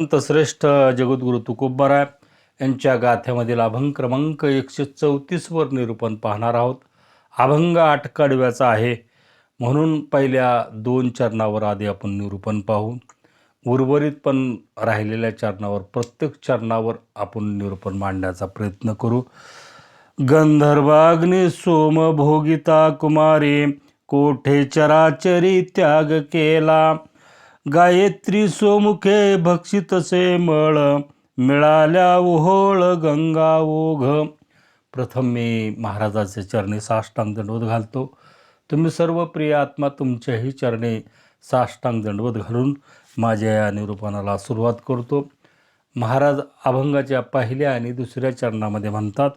संत श्रेष्ठ जगद्गुरु तुकोबाराय यांच्या गाथ्यामधील अभंग क्रमांक एकशे चौतीसवर निरूपण पाहणार आहोत. अभंग आठ कडव्याचा आहे. म्हणून पहिल्या दोन चरणावर आधी आपण निरूपण पाहू. उर्वरित पण राहिलेल्या चरणावर प्रत्येक चरणावर आपण निरूपण मांडण्याचा प्रयत्न करू. गंधर्वाग्नी सोमभोगिता कुमारी कोठे चराचरी त्याग केला? गायत्री सोमुखे भक्षितसे मळ मिळाल्या ओहोळ गंगा ओघ. प्रथम मी महाराजाचे चरणी साष्टांग दंडवत घालतो. तुम्ही सर्व प्रिय आत्मा तुमच्याही चरणी साष्टांग दंडवत घालून माझ्या या निरूपणाला सुरुवात करतो. महाराज अभंगाच्या पहिल्या आणि दुसऱ्या चरणामध्ये म्हणतात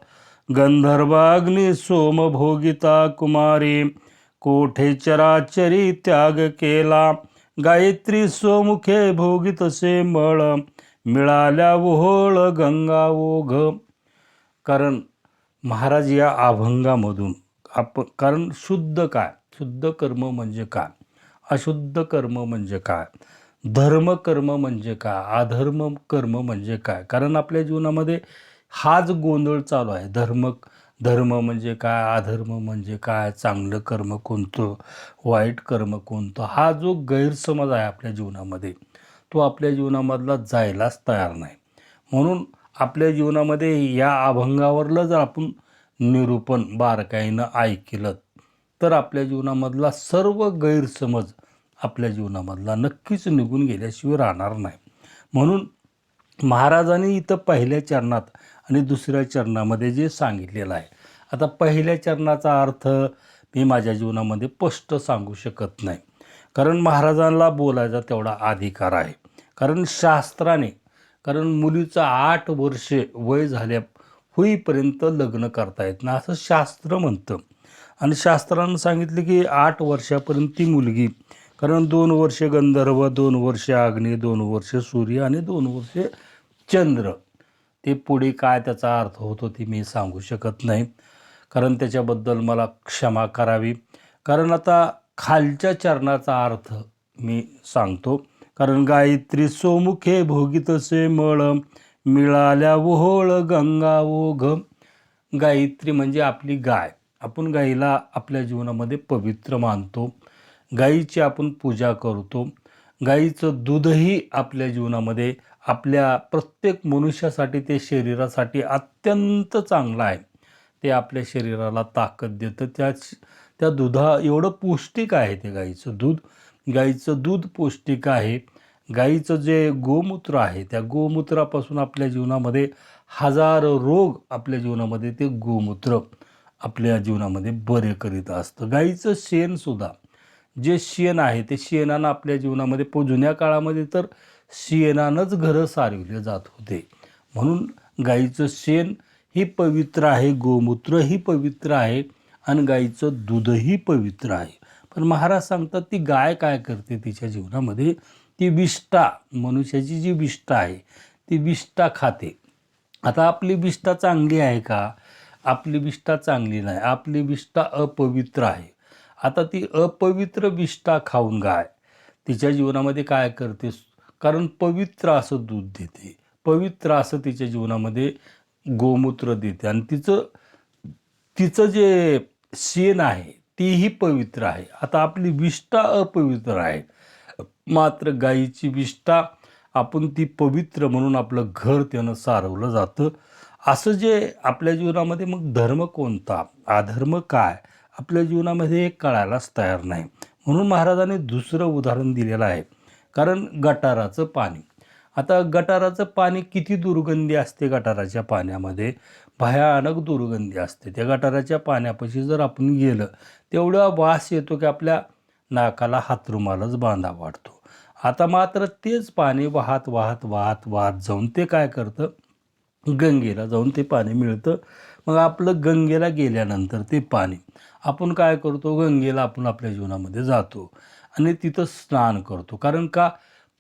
गंधर्वाग्नी सोमभोगिता कुमारी कोठे चराचरी त्याग केला गायत्री सोमुखे भोगितसे मळ मिळाल्या ओहोळ गंगा ओघ. कारण महाराज या अभंगामधून आप कारण शुद्ध काय? शुद्ध कर्म म्हणजे काय? अशुद्ध कर्म म्हणजे काय? धर्म कर्म म्हणजे काय? अधर्म कर्म म्हणजे काय? कारण आपल्या जीवनामध्ये हाच गोंधळ चालू आहे. धर्म धर्म म्हणजे काय अधर्म म्हणजे काय चांगलं कर्म कोणतं वाईट कर्म कोणतं हा जो गैरसमज आहे आपल्या जीवनामध्ये तो आपल्या जीवनामधला जायलाच तयार नाही. म्हणून आपल्या जीवनामध्ये या अभंगावरलं जर आपण निरूपण बारकाईनं ऐकलं तर आपल्या जीवनामधला सर्व गैरसमज आपल्या जीवनामधला नक्कीच निघून गेल्याशिवाय राहणार नाही. म्हणून महाराजांनी इथं पहिल्या चरणात आणि दुसऱ्या चरणामध्ये जे सांगितलेलं आहे. आता पहिल्या चरणाचा अर्थ मी माझ्या जीवनामध्ये स्पष्ट सांगू शकत नाही. कारण महाराजांना बोलायचा तेवढा अधिकार आहे. कारण शास्त्राने कारण मुलीचं आठ वर्षे वय झाल्या होईपर्यंत लग्न करता येत ना असं शास्त्र म्हणतं. आणि शास्त्रानं सांगितलं की आठ वर्षापर्यंत ती मुलगी कारण दोन वर्षे गंधर्व दोन वर्षे अग्नी दोन वर्षे सूर्य आणि दोन वर्षे चंद्र ते पुढे काय त्याचा अर्थ होतो ते मी सांगू शकत नाही. कारण त्याच्याबद्दल मला क्षमा करावी. कारण आता खालच्या चरणाचा अर्थ मी सांगतो. कारण गायत्री सोमुखे भोगितसे मळ मिळाल्या ओहोळ गंगा ओघ. गायत्री म्हणजे आपली गाय. आपण गाईला आपल्या जीवनामध्ये पवित्र मानतो. गाईची आपण पूजा करतो. गाईचं दूधही आपल्या जीवनामध्ये आपल्या प्रत्येक मनुष्यासाठी ते शरीरासाठी अत्यंत चांगलं आहे. ते आपल्या शरीराला ताकद देतं. त्या त्या दुधा एवढं पौष्टिक आहे ते गाईचं दूध. गाईचं दूध पौष्टिक आहे. गाईचं जे गोमूत्र आहे त्या गोमूत्रापासून आपल्या जीवनामध्ये हजारो रोग आपल्या जीवनामध्ये ते गोमूत्र आपल्या जीवनामध्ये बरे करीत असतं. गाईचं शेणसुद्धा जे शेण आहे ते शेणानं आपल्या जीवनामध्ये जुन्या काळामध्ये तर शेणानंच घरं सारविले जात होते. म्हणून गाईचं शेण ही पवित्र आहे गोमूत्र ही पवित्र आहे आणि गाईचं दूधही पवित्र आहे. पण महाराज सांगतात ती गाय काय करते तिच्या जीवनामध्ये? ती विष्ठा मनुष्याची जी विष्ठा आहे ती विष्ठा खाते. आता आपली विष्ठा चांगली आहे का? आपली विष्ठा चांगली नाही. आपली विष्ठा अपवित्र आहे. आता ती अपवित्र विष्ठा खाऊन गाय तिच्या जीवनामध्ये काय करते? कारण पवित्र असं दूध देते. पवित्र असं तिच्या जीवनामध्ये गोमूत्र देते. आणि तिचं तिचं जे शेण आहे तीही पवित्र आहे. आता आपली विष्ठा अपवित्र आहे. मात्र गायीची विष्ठा आपण ती पवित्र म्हणून आपलं घर त्यानं सारवलं जातं. असं जे आपल्या जीवनामध्ये मग धर्म कोणता? अधर्म काय? आपल्या जीवनामध्ये हे कळायलाच तयार नाही. म्हणून महाराजांनी दुसरं उदाहरण दिलेलं आहे. कारण गटाराचं पाणी. आता गटाराचं पाणी किती दुर्गंधी असते गटाराच्या पाण्यामध्ये? भयानक दुर्गंधी असते. त्या गटाराच्या पाण्यापाशी जर आपण गेलं तेवढा वास येतो की आपल्या नाकाला हातरुमालाच बांधा वाटतो आता मात्र तेच पाणी वाहत वाहत वाहत वाहत जाऊन ते काय करतं? गंगेला जाऊन ते पाणी मिळतं. मग आपलं गंगेला गेल्यानंतर ते पाणी. आपण काय करतो? गंगेला आपण आपल्या जीवनामध्ये जातो. आणि तिथं स्नान करतो. कारण का?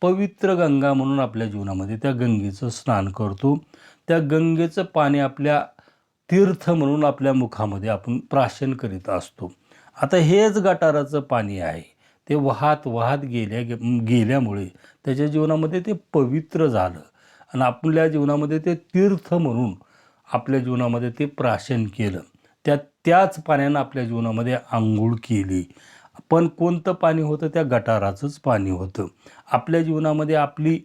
पवित्र गंगा म्हणून आपल्या जीवनामध्ये त्या गंगेचं स्नान करतो. त्या गंगेचं पाणी आपल्या तीर्थ म्हणून आपल्या मुखामध्ये आपण प्राशन करीत असतो. आता हेच गटाराचं पाणी आहे. ते वाहत वाहत गेल्या गेल्यामुळे त्याच्या जीवनामध्ये ते पवित्र झालं. आणि आपल्या जीवनामध्ये ते तीर्थ म्हणून आपल्या जीवनामध्ये ते प्राशन केलं. त्या त्याच पाण्यानं आपल्या जीवनामध्ये आंघोळ केली. पण कोणतं पाणी होतं? त्या गटाराचंच पाणी होतं. आपल्या जीवनामध्ये आपली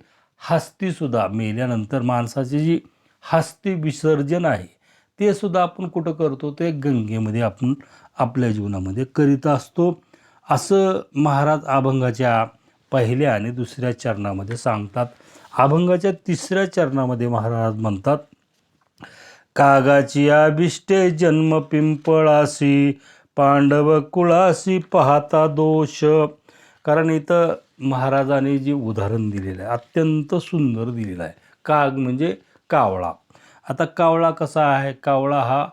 हस्तीसुद्धा मेल्यानंतर माणसाची जी हस्ती विसर्जन आहे ते सुद्धा आपण कुठं करतो? ते गंगेमध्ये आपण आपल्या जीवनामध्ये करीत असतो. असं महाराज अभंगाच्या पहिल्या आणि दुसऱ्या चरणामध्ये सांगतात. अभंगाच्या तिसऱ्या चरणामध्ये महाराज म्हणतात कागाची आबिष्टे जन्म पिंपळासी पांडव कुळाशी पाहता दोष. कारण इथं महाराजांनी जे उदाहरण दिलेलं आहे अत्यंत सुंदर दिलेलं आहे. काग म्हणजे कावळा. आता कावळा कसा आहे? कावळा हा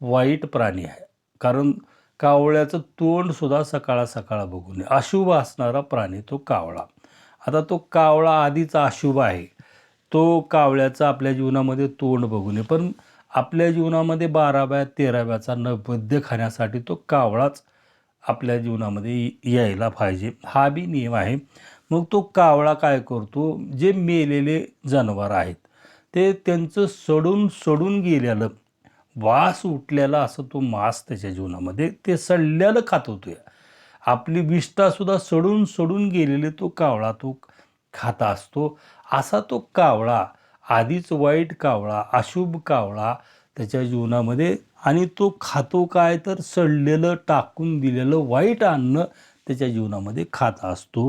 वाईट प्राणी आहे. कारण कावळ्याचं तोंडसुद्धा सकाळ सकाळ बघू नये अशुभ असणारा प्राणी तो कावळा. आता तो कावळा आधीचा अशुभ आहे. तो कावळ्याचा आपल्या जीवनामध्ये तोंड बघू नये पण आपल्या जीवनामध्ये बाराव्या तेराव्याचा नैवेद्य खाण्यासाठी तो कावळाच आपल्या जीवनामध्ये यायला पाहिजे. हा बी नियम आहे. मग तो कावळा काय करतो? जे मेलेले जनावर आहेत ते त्यांचं सडून सडून गेलेलं वास उठलेला असं तो मांस त्याच्या जीवनामध्ये ते सडलेलं खात होतो. आपली विष्ठासुद्धा सडून सडून गेलेले तो कावळा तो खाता असतो. असा तो कावळा आधीच वाईट कावळा अशुभ कावळा त्याच्या जीवनामध्ये आणि तो खातो काय तर सडलेलं टाकून दिलेलं वाईट अन्न त्याच्या जीवनामध्ये खात असतो.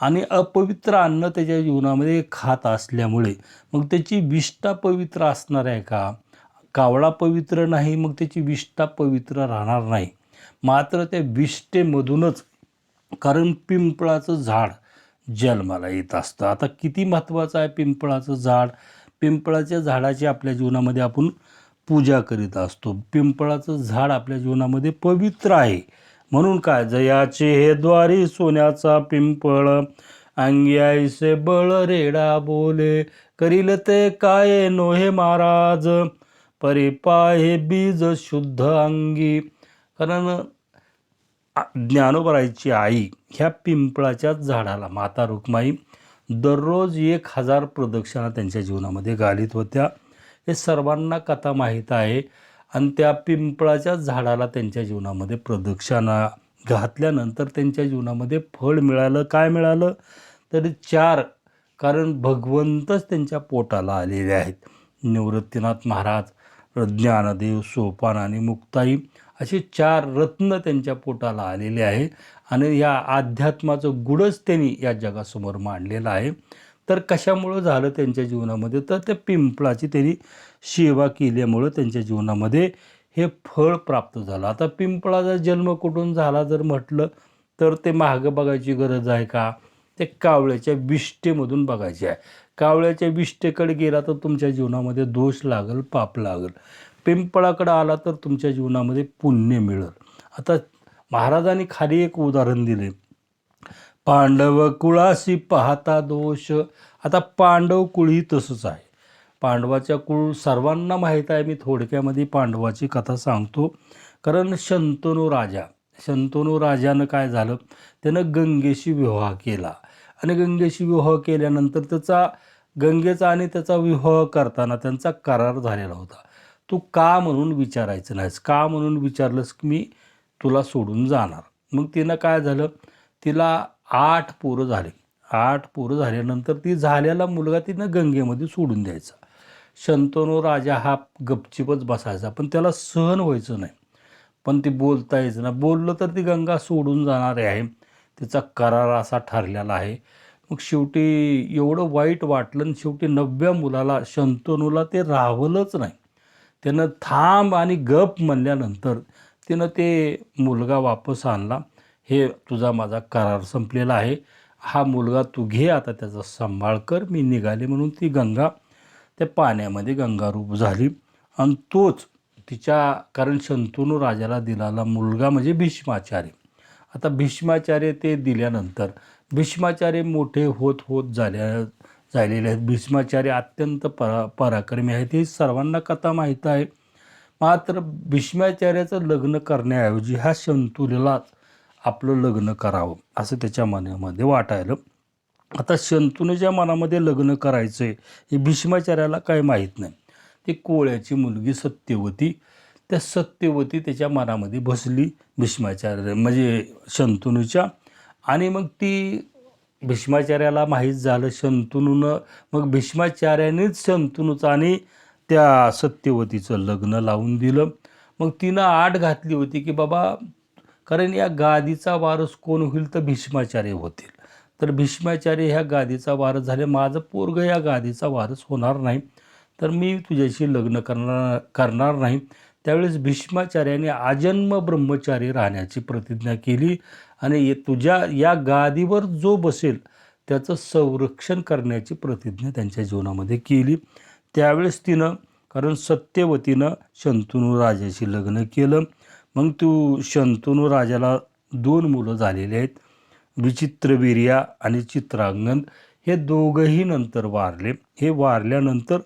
आणि अपवित्र अन्न त्याच्या जीवनामध्ये खात असल्यामुळे मग त्याची विष्ठा पवित्र असणार आहे का? कावळा पवित्र नाही मग त्याची विष्ठा पवित्र राहणार नाही. मात्र त्या विष्ठेमधूनच कारण पिंपळाचं झाड जन्माला येत असतं. आता किती महत्त्वाचं आहे पिंपळाचं झाड? पिंपळाच्या झाडाची आपल्या जीवनामध्ये आपण पूजा करीत असतो. पिंपळाचं झाड आपल्या जीवनामध्ये पवित्र आहे. म्हणून काय? जयाचे हे द्वारी सोन्याचा पिंपळ अंगी आईसे बळ रेडा बोले करील ते काय नोहे महाराज? परिपा हे बीज शुद्ध अंगी. कारण ज्ञानोबराईची आई ह्या पिंपळाच्याच झाडाला माता रुक्माई दररोज एक हजार प्रदक्षिणा त्यांच्या जीवनामध्ये घालीत होत्या. हे सर्वांना कथा माहीत आहे आणि त्या पिंपळाच्याच झाडाला त्यांच्या जीवनामध्ये प्रदक्षिणा घातल्यानंतर त्यांच्या जीवनामध्ये फळ मिळालं. काय मिळालं? तर चार कारण भगवंतच त्यांच्या पोटाला आलेले आहेत. निवृत्तीनाथ महाराज ज्ञानदेव सोपान आणि मुक्ताई असे चार रत्न त्यांच्या पोटाला आलेले आहे आणि या अध्यात्माचं गुडच त्यांनी या जगासमोर मांडलेलं आहे. तर कशामुळं झालं त्यांच्या जीवनामध्ये? तर त्या पिंपळाची त्यांनी सेवा केल्यामुळं त्यांच्या जीवनामध्ये हे फळ प्राप्त झालं. आता पिंपळाचा जन्म कुठून झाला जर म्हटलं तर ते मागं बघायची गरज आहे का? ते कावळ्याच्या विष्ठेमधून बघायचे आहे. कावळ्याच्या विष्टेकडे गेला तर तुमच्या जीवनामध्ये दोष लागल पाप लागल. पिंपळाकडं आला तर तुमच्या जीवनामध्ये पुण्य मिळेल. आता महाराजांनी खाली एक उदाहरण दिले पांडव कुळाशी पाहता दोष. आता पांडव कुळही तसंच आहे. पांडवाच्या कुळ सर्वांना माहीत आहे. मी थोडक्यामध्ये पांडवाची कथा सांगतो. कारण शंतनू राजा शंतनू राजानं काय झालं? त्यानं गंगेशी विवाह केला. आणि गंगेशी विवाह केल्यानंतर त्याचा गंगेचा आणि त्याचा विवाह करताना त्यांचा करार झालेला होता. तू का म्हणून विचारायचं नाहीस? का म्हणून विचारलंस की मी तुला सोडून जाणार? मग तिनं काय झालं? तिला आठ पोरं झाले. आठ पोरं झाल्यानंतर ती झालेला मुलगा तिनं गंगेमध्ये सोडून द्यायचा. शंतनू राजा हा गपचिपच बसायचा पण त्याला सहन व्हायचं नाही. पण ती बोलता यायचं ना बोललं तर ती गंगा सोडून जाणार आहे. तिचा करार असा ठरलेला आहे. मग शेवटी एवढं वाईट वाटलं आणि शेवटी नवव्या मुलाला शंतनूला ते राहवलंच नाही. त्यानं थांब आणि गप म्हणल्यानंतर तिनं ते मुलगा वापस आणला. हे तुझा माझा करार संपलेला आहे. हा मुलगा तू घे आता त्याचा सांभाळ कर. मी निघाले म्हणून ती गंगा त्या पाण्यामध्ये गंगारूप झाली. आणि तोच तिच्या कारण शंतनू राजाला दिलेला मुलगा म्हणजे भीष्माचार्य. आता भीष्माचार्य ते दिल्यानंतर भीष्माचार्य मोठे होत होत झाल्या झालेले आहेत. भीष्माचार्य अत्यंत परा पराक्रमी आहेत. हे सर्वांना कथा माहीत आहे. मात्र भीष्माचार्याचं लग्न करण्याऐवजी ह्या शंतुलीलाच आपलं लग्न करावं असं त्याच्या मनामध्ये वाटायलं. आता शंतूनेच्या मनामध्ये लग्न करायचं आहे हे भीष्माचार्याला काय माहीत नाही. ती कोळ्याची मुलगी सत्यवती त्या सत्यवती त्याच्या मनामध्ये बसली भीष्माचार्य म्हणजे शंतनूच्या. आणि मग ती भीष्माचार्याला माहीत झालं शंतनूनं. मग भीष्माचार्यानेच शंतनूचं आणि त्या सत्यवतीचं लग्न लावून दिलं. मग तिनं आठ घातली होती की बाबा कारण या गादीचा वारस कोण होईल तर भीष्माचार्य होतील. तर भीष्माचार्य ह्या गादीचा वारस झाले. माझं पोरग या गादीचा वारस होणार नाही. तर मी तुझ्याशी लग्न करणार करणार नाही. त्यावेळेस भीष्माचार्याने आजन्म ब्रह्मचारी राहण्याची प्रतिज्ञा केली आणि ये- तुझ्या या गादीवर जो बसेल त्याचं संरक्षण करण्याची प्रतिज्ञा त्यांच्या जीवनामध्ये केली. त्यावेळेस तिनं कारण सत्यवतीनं शंतनू राजाशी लग्न केलं. मग तू शंतनू राजाला दोन मुलं झालेली आहेत विचित्रवीर्या आणि चित्रांगण. हे दोघंही नंतर वारले. हे वारल्यानंतर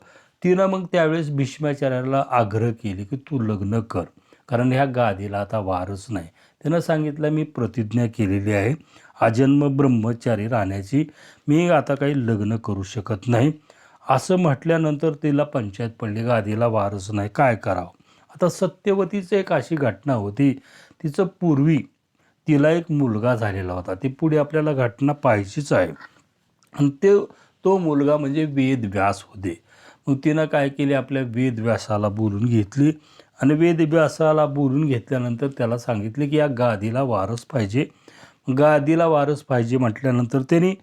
तिनं मग त्यावेळेस भीष्माचार्याला आग्रह केली की तू लग्न कर. कारण ह्या गादीला आता वारच नाही. त्यानं सांगितलं मी प्रतिज्ञा केलेली आहे. आजन्म ब्रह्मचारी राहण्याची. मी आता काही लग्न करू शकत नाही. असं म्हटल्यानंतर तिला पंचायत पडली. गादीला वारस नाही. काय करावं? आता सत्यवतीचं एक अशी घटना होती. तिचं पूर्वी तिला एक मुलगा झालेला होता. ती पुढे आपल्याला घटना पाहायचीच आहे. आणि ते तो मुलगा म्हणजे वेदव्यास होते. मग तिनं काय केले आपल्या वेदव्यासाला बोलून घेतली आणि वेदव्यासाला बोलून घेतल्यानंतर त्याला सांगितले की या गादीला वारस पाहिजे. गादीला वारस पाहिजे म्हटल्यानंतर त्यांनी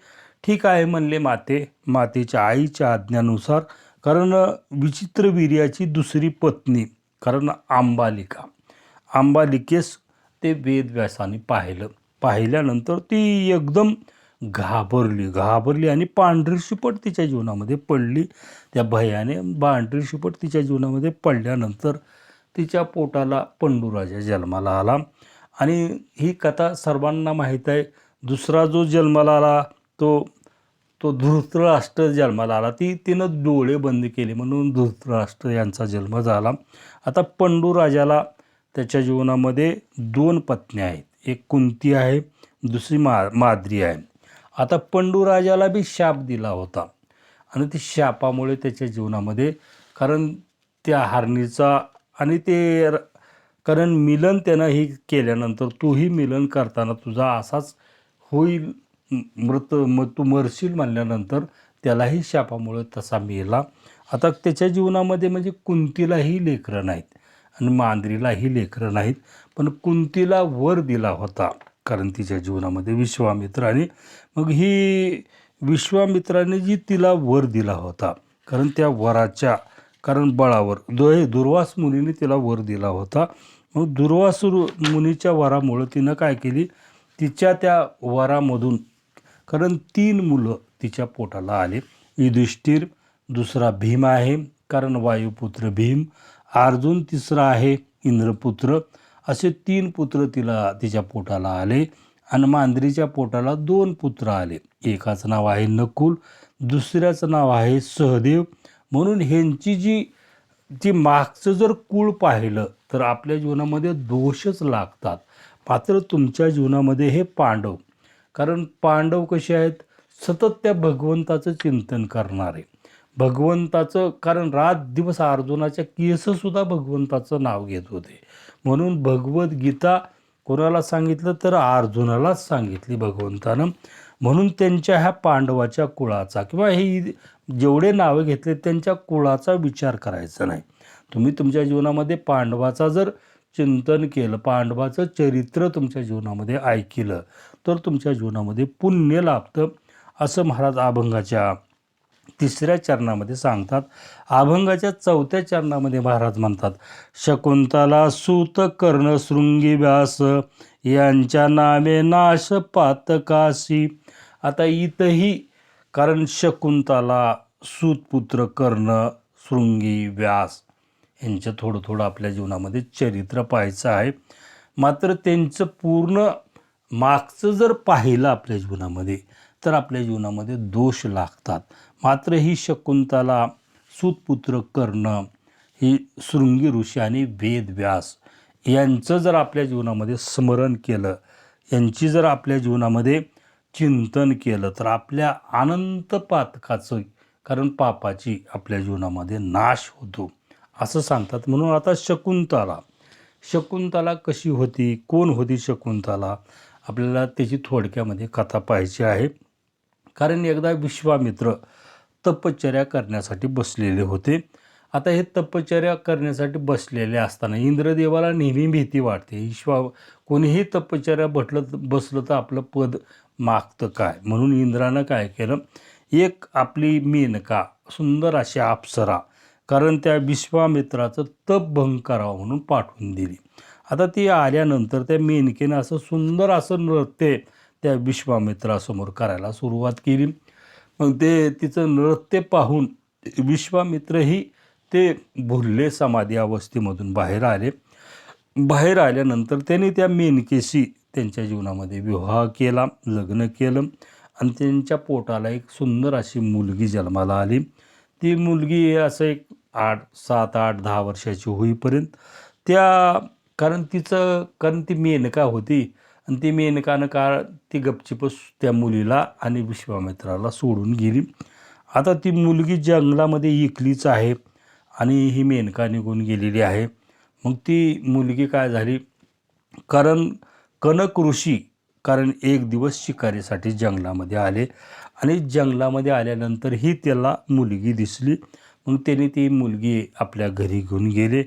ठीक आहे म्हणले माते. मातेच्या आईच्या आज्ञानुसार कारण विचित्रवीर्याची दुसरी पत्नी कारण आंबालिका. आंबालिकेस ते वेदव्यासाने पाहिलं. पाहिल्यानंतर ती एकदम घाबरली घाबरली आणि पांढरी शिपट तिच्या जीवनामध्ये पडली. त्या भयाने पांढरी शिपट तिच्या जीवनामध्ये पडल्यानंतर तिच्या पोटाला पंडूराजा जन्माला आला. आणि ही कथा सर्वांना माहीत आहे. दुसरा जो जन्माला आला तो तो धृतराष्ट्र जन्माला आला. ती तिनं डोळे बंद केले म्हणून धृतराष्ट्र यांचा जन्म झाला. आता पंडू राजाला त्याच्या जीवनामध्ये दोन पत्न्या आहेत. एक कुंती आहे दुसरी मा माद्री आहे. आता पंडू राजाला बी शाप दिला होता. आणि ती शापामुळे त्याच्या जीवनामध्ये कारण त्या हारणीचा आणि ते र- कारण मिलन त्यानं ही केल्यानंतर तूही मिलन करताना तुझा असाच होईल मृत मग तू मरशील म्हणल्यानंतर त्यालाही शापामुळे तसा मेला आता त्याच्या जीवनामध्ये म्हणजे कुंतीलाही लेकरं नाहीत आणि मांद्रीलाही लेकरं नाहीत पण कुंतीला वर दिला होता कारण तिच्या जीवनामध्ये विश्वामित्र आणि मग ही विश्वामित्राने जी तिला वर दिला होता कारण त्या वराच्या कारण बळावर दो दुर्वास मुनीने तिला वर दिला होता. मग दुर्वास रु- मुनीच्या वरामुळं तिनं काय केली? तिच्या त्या वरामधून कारण तीन मुलं तिच्या पोटाला आले. युधिष्ठिर दुसरा भीम आहे कारण वायुपुत्र भीम. अर्जुन तिसरा आहे इंद्रपुत्र. असे तीन पुत्र तिला तिच्या पोटाला आले. आणि मांद्रीच्या पोटाला दोन पुत्र आले. एकाचं नाव आहे नकुल दुसऱ्याचं नाव आहे सहदेव. म्हणून ह्यांची जी ती मागचं जर कुळ पाहिलं तर आपल्या जीवनामध्ये दोषच लागतात. मात्र तुमच्या जीवनामध्ये हे पांडव कारण पांडव कसे आहेत? सतत त्या भगवंताचं चिंतन करणारे. भगवंताचं कारण रात दिवस अर्जुनाच्या केससुद्धा भगवंताचं नाव घेत होते. म्हणून भगवद्गीता कोणाला सांगितलं तर अर्जुनालाच सांगितली भगवंतानं. म्हणून त्यांच्या ह्या पांडवाच्या कुळाचा किंवा हे जेवढे नावं घेतले त्यांच्या कुळाचा विचार करायचा नाही. तुम्ही तुमच्या जीवनामध्ये पांडवाचा जर चिंतन केलं पांडवाचं चरित्र तुमच्या जीवनामध्ये ऐकलं तर तुमच्या जीवनामध्ये पुण्य लाभतं असं महाराज अभंगाच्या तिसऱ्या चरणामध्ये सांगतात अभंगाच्या चौथ्या चरणामध्ये महाराज म्हणतात शकुंतला सूत कर्ण शृंगी व्यास यांच्या नामे नाश पातकाशी. आता इथंही कारण शकुंतला सूतपुत्र कर्ण शृंगी व्यास यांचं थोडं थोडं आपल्या जीवनामध्ये चरित्र पाहायचं आहे. मात्र त्यांचं पूर्ण मागचं जर पाहिलं आपल्या जीवनामध्ये तर आपल्या जीवनामध्ये दोष लागतात. मात्र ही शकुंतला सुतपुत्र कर्ण ही शृंगी ऋषी आणि वेदव्यास यांचं जर आपल्या जीवनामध्ये स्मरण केलं यांची जर आपल्या जीवनामध्ये चिंतन केलं तर आपल्या अनंत पातकाचं कारण पापाची आपल्या जीवनामध्ये नाश होतो. असं सांगतात. म्हणून आता शकुंतला. शकुंतला कशी होती? कोण होती शकुंतला? आपल्याला त्याची थोडक्यामध्ये कथा पाहायची आहे. कारण एकदा विश्वामित्र तपश्चर्या करण्यासाठी बसलेले होते. आता हे तपश्चर्या करण्यासाठी बसलेले असताना इंद्रदेवाला नेहमी भीती वाटते. ईश्वा कोणीही तपश्चर्या भटलं बसलं तर आपलं पद मागतं काय? म्हणून इंद्रानं काय केलं? एक आपली मेनका सुंदर अशी अप्सरा कारण त्या विश्वामित्राचं तप भंग करावं म्हणून पाठवून दिली. आता ती आल्यानंतर त्या मेनकेनं असं सुंदर असं नृत्य त्या विश्वामित्रासमोर करायला सुरुवात केली. मग ते तिचं नृत्य पाहून विश्वामित्रही ते भुलले समाधी अवस्थेमधून बाहेर आले. बाहेर आल्यानंतर त्यांनी त्या मेनकेशी त्यांच्या जीवनामध्ये विवाह केला लग्न केलं आणि त्यांच्या पोटाला एक सुंदर अशी मुलगी जन्माला आली. ती मुलगी असं एक आठ सात आठ दहा वर्षाची होईपर्यंत त्या कारण तिचं कारण ती मेनका होती आणि ती मेनकानं का ती गपचिपच त्या मुलीला आणि विश्वामित्राला सोडून गेली. आता ती मुलगी जंगलामध्ये इकलीच आहे आणि ही मेनका निघून गेलेली आहे. मग ती मुलगी काय झाली? कारण कनक ऋषी कारण एक दिवस शिकारीसाठी जंगलामध्ये आले आणि जंगलामध्ये आल्यानंतर ही त्याला मुलगी दिसली. मग त्याने ती मुलगी आपल्या घरी घेऊन गेले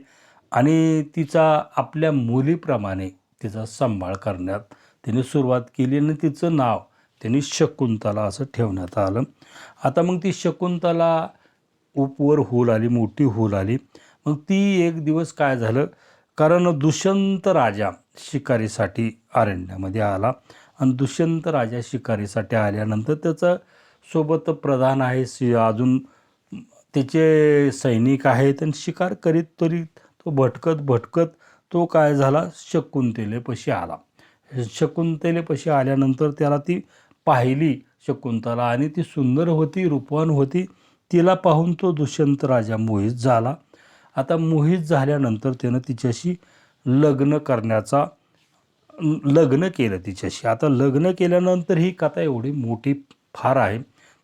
आणि तिचा आपल्या मुलीप्रमाणे तिचा सांभाळ करण्यात त्याने सुरुवात केली आणि तिचं नाव त्यांनी शकुंतला असं ठेवण्यात आलं. आता मग ती शकुंतला उपवर होल आली मोठी होल आली. मग ती एक दिवस काय झालं? कारण दुष्यंत राजा शिकारीसाठी अरण्यामध्ये आला. आणि दुष्यंत राजा शिकारीसाठी आल्यानंतर त्याचं सोबत प्रधान आहे सि अजून त्याचे सैनिक आहेत आणि शिकार करीत तरी तो भटकत भटकत तो काय झाला? शकुंतलेपाशी आला. शकुंतलेपाशी आल्यानंतर त्याला ती पाहिली शकुंतला आणि ती सुंदर होती रूपवान होती. तिला पाहून तो दुष्यंत राजा मोहित झाला. आता मोहित झाल्यानंतर त्यानं तिच्याशी लग्न करण्याचा लग्न केलं तिच्याशी. आता लग्न केल्यानंतर ही कथा एवढी मोठी फार आहे.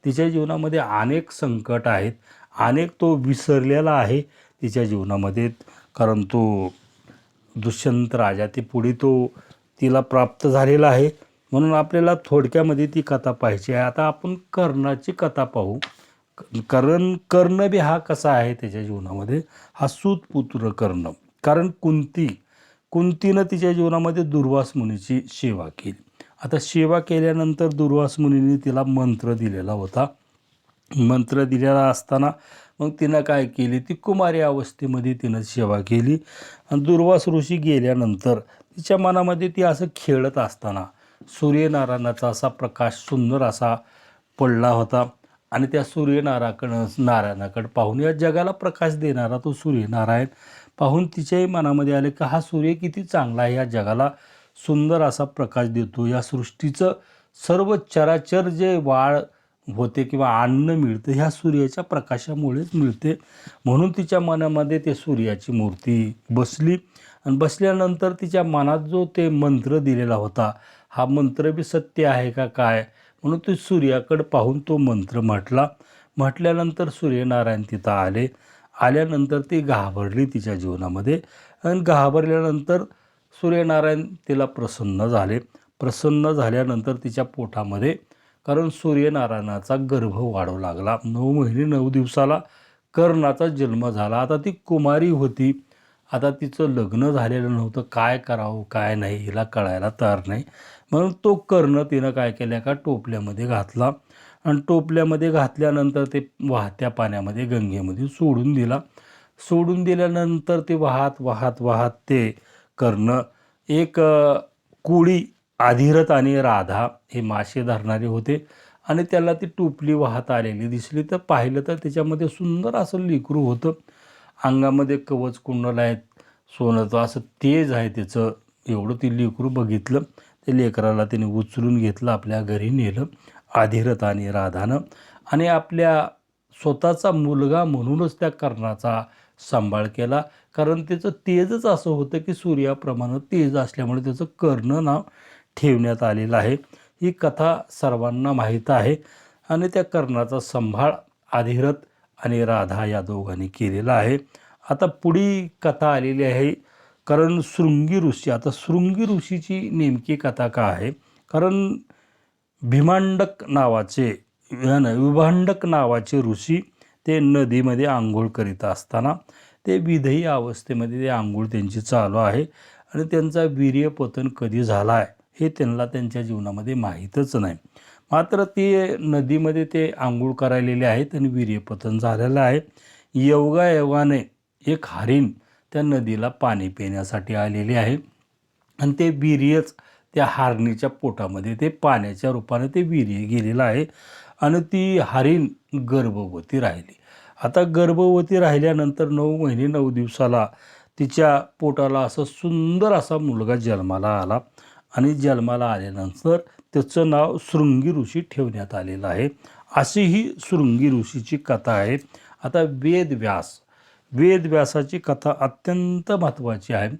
तिच्या जीवनामध्ये अनेक संकट आहेत. अनेक तो विसरलेला आहे तिच्या जीवनामध्ये. कारण तो दुष्यंत राजा ते पुढे तो तिला प्राप्त झालेला आहे. म्हणून आपल्याला थोडक्यामध्ये ती कथा पाहायची आहे. आता आपण कर्णाची कथा पाहू. कारण कर्ण बी हा कसा आहे त्याच्या जीवनामध्ये? हा सुतपुत्र कर्ण. कारण कुंती कुंतीनं तिच्या जीवनामध्ये दुर्वास मुनीची सेवा केली. आता सेवा केल्यानंतर दुर्वास मुनीने तिला मंत्र दिलेला होता. मंत्र दिलेला असताना मग तिनं काय केली? ती कुमारी अवस्थेमध्ये तिनं सेवा केली. आणि दुर्वास ऋषी गेल्यानंतर तिच्या मनामध्ये ती असं खेळत असताना सूर्यनारायणाचा असा प्रकाश सुंदर असा पडला होता. आणि त्या सूर्यनाराकडं नारायणाकडं पाहून या जगाला प्रकाश देणारा तो सूर्यनारायण पाहून तिच्याही मनामध्ये आले की हा सूर्य किती चांगला आहे. या जगाला सुंदर असा प्रकाश देतो. या सृष्टीचं सर्व चराचर जे वाळ होते किंवा अन्न मिळतं ह्या सूर्याच्या प्रकाशामुळेच मिळते. म्हणून तिच्या मनामध्ये ते सूर्याची मूर्ती बसली आणि बसल्यानंतर तिच्या मनात जो ते मंत्र दिलेला होता हा मंत्र बी सत्य आहे का काय? म्हणून ती सूर्याकडं पाहून तो मंत्र म्हटला. म्हटल्यानंतर सूर्यनारायण तिथं आले. आल्यानंतर ती घाबरली तिच्या जीवनामध्ये आणि घाबरल्यानंतर सूर्यनारायण तिला प्रसन्न झाले. प्रसन्न झाल्यानंतर तिच्या पोटामध्ये कारण सूर्यनारायणाचा गर्भ वाढू लागला. नऊ महिने नऊ दिवसाला कर्णाचा जन्म झाला. आता ती कुमारी होती. आता तिचं लग्न झालेलं नव्हतं. काय करावं काय नाही हिला कळायला तयार नाही. म्हणून तो कर्ण तिनं काय केलं का टोपल्यामध्ये घातला. आणि टोपल्यामध्ये घातल्यानंतर ते वाहत्या पाण्यामध्ये गंगेमध्ये सोडून दिला. सोडून दिल्यानंतर ते वाहत वाहत वाहत ते कर्ण एक कुळी आधिरथ आणि राधा हे मासे धरणारे होते आणि त्याला ती टोपली वाहत आलेली दिसली. तर पाहिलं तर त्याच्यामध्ये सुंदर असं लिकरू होतं. अंगामध्ये कवच कुंडल आहेत सोन्याचं असं तेज आहे त्याचं. एवढं ती लेकरू बघितलं. ते लेकराला त्याने उचलून घेतलं आपल्या घरी नेलं आधिरथ आणि राधानं. आणि आपल्या स्वतःचा मुलगा म्हणूनच त्या कर्णाचा सांभाळ केला. कारण त्याचं तेजच असं होतं की सूर्याप्रमाणे तेज असल्यामुळे त्याचं कर्ण नाव ठेवण्यात आलेला आहे. ही कथा सर्वांना माहीत आहे आणि त्या कर्णाचा संभाळ अधिरथ आणि राधा या दोघांनी केलेला आहे. आता पुढी कथा आलेली आहे. कारण शृंगी ऋषी. आता शृंगी ऋषीची नेमकी कथा का आहे? कारण भीमांडक नावाचे नाही, विभांडक नावाचे ऋषी ते नदीमध्ये आंघोळ करीत असताना ते विधेयी अवस्थेमध्ये ते आंघोळ त्यांची चालू आहे आणि त्यांचा वीर्यपतन कधी झाला आहे? हे त्यांना त्यांच्या जीवनामध्ये माहीतच नाही. मात्र ती नदीमध्ये ते आंघोळ करायलेले आहेत आणि वीर्यपतन झालेलं आहे. योगायोगाने एक हरिण त्या नदीला पाणी पिण्यासाठी आलेले आहे. आणि ते वीर्यच त्या हारणीच्या पोटामध्ये ते पाण्याच्या रूपाने ते वीर्य गेलेलं आहे. आणि ती हरिण गर्भवती राहिली. आता गर्भवती राहिल्यानंतर नऊ महिने नऊ दिवसाला तिच्या पोटाला असा सुंदर असा मुलगा जन्माला आला. आणि जन्माला आल्यानंतर त्याचं नाव शृंगी ऋषी ठेवण्यात आलेलं आहे. अशी ही शृंगी ऋषीची कथा आहे. आता वेदव्यास वेदव्यासाची कथा अत्यंत महत्त्वाची आहे.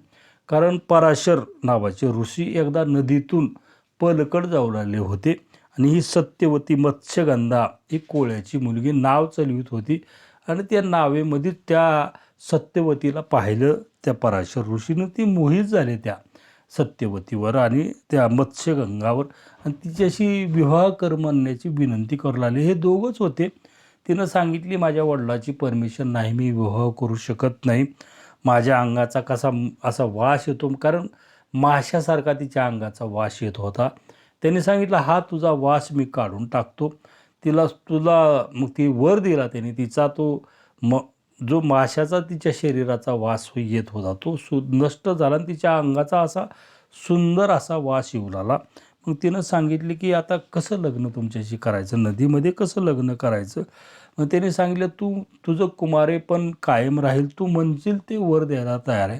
कारण पराशर नावाचे ऋषी एकदा नदीतून पलकड जाऊ लागले होते आणि ही सत्यवती मत्स्यगंधा ही कोळ्याची मुलगी नाव चालवित होती आणि त्या नावेमध्ये त्या सत्यवतीला पाहिलं. त्या पराशर ऋषीनं ती मोहित झाले त्या. सत्यवतीवर आणि त्या मत्स्यगंगावर. आणि तिच्याशी विवाह कर म्हणण्याची विनंती करू लागली. हे दोघंच होते. तिनं सांगितली माझ्या वडिलाची परमिशन नाही मी विवाह करू शकत नाही. माझ्या अंगाचा कसा असा वास येतो कारण माशासारखा तिच्या अंगाचा वास येत होता. त्याने सांगितलं हा तुझा वास मी काढून टाकतो. तिला तुला मग ती वर दिला त्याने. तिचा तो म जो माशाचा तिच्या शरीराचा वास येत होता तो सु नष्ट झाला आणि तिच्या अंगाचा असा सुंदर असा वास येऊ लागला मग तिनं सांगितले की आता कसं लग्न तुमच्याशी करायचं? नदीमध्ये कसं लग्न करायचं? मग त्याने सांगितलं तू तुझं कुमारे पण कायम राहील तू म्हणशील ते वर द्यायला तयार आहे.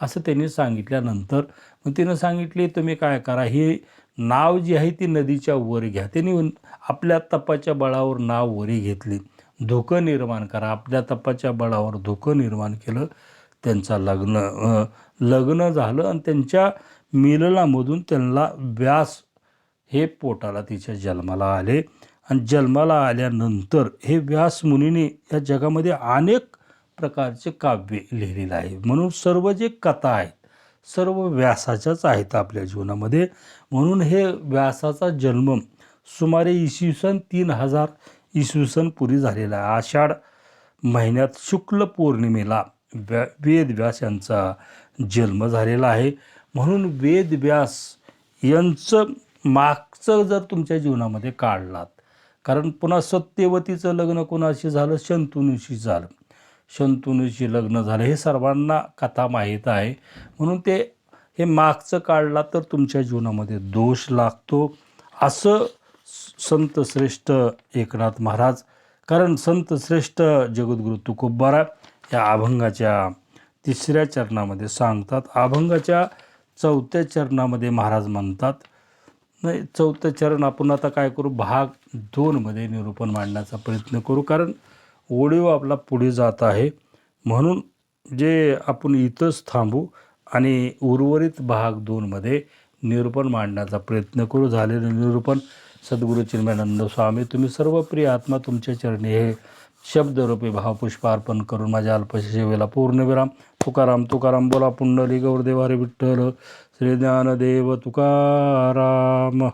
असं त्यांनी सांगितल्यानंतर मग तिनं सांगितले तुम्ही काय करा हे नाव जी आहे ती नदीच्या वर घ्या. त्यांनी आपल्या तपाच्या बळावर नाव वरी घेतली. धोकं निर्माण करा. आपल्या तपाच्या बळावर धोकं निर्माण केलं त्यांचा लग्न लग्न झालं आणि त्यांच्या मिलनामधून त्यांना व्यास हे पोटाला तिच्या जन्माला आले. आणि जन्माला आल्यानंतर हे व्यास मुनीने या जगामध्ये अनेक प्रकारचे काव्य लिहिलेलं आहे. म्हणून सर्व जे कथा आहेत सर्व व्यासाच्याच आहेत आपल्या जीवनामध्ये. म्हणून हे व्यासाचा जन्म सुमारे इसवी सन तीन हजार इसवी सन पूर्वी झालेला आहे. आषाढ महिन्यात शुक्ल पौर्णिमेला व्या वेदव्यास यांचा जन्म झालेला आहे. म्हणून वेदव्यास यांचं मागचं जर तुमच्या जीवनामध्ये काढलात कारण पुन्हा सत्यवतीचं लग्न कोणाशी झालं? शंतनुशी झालं. शंतनुशी लग्न झालं. हे सर्वांना कथा माहीत आहे. म्हणून ते हे मागचं काढला तर तुमच्या जीवनामध्ये दोष लागतो. असं संत श्रेष्ठ एकनाथ महाराज. कारण संत श्रेष्ठ जगद्गुरु तुकोबारा या अभंगाच्या तिसऱ्या चरणामध्ये सांगतात. अभंगाच्या चौथ्या चरणामध्ये महाराज म्हणतात. नाही चौथं चरण आपण आता काय करू? भाग दोनमध्ये निरूपण मांडण्याचा प्रयत्न करू. कारण ओडिओ आपला पुढे जात आहे. म्हणून जे आपण इथंच थांबू आणि उर्वरित भाग दोनमध्ये निरूपण मांडण्याचा प्रयत्न करू. झालेलं निरूपण सद्गुरू चिन्मयानंद स्वामी तुम्ही सर्व प्रिय आत्मा तुमच्या चरणी हे शब्दरूपी भावपुष्प अर्पण करून माझ्या अल्पसेवेला पूर्णविराम तुकाराम तुकाराम बोला पुंडली गौरदेवारी विठ्ठल श्री ज्ञानदेव तुकाराम.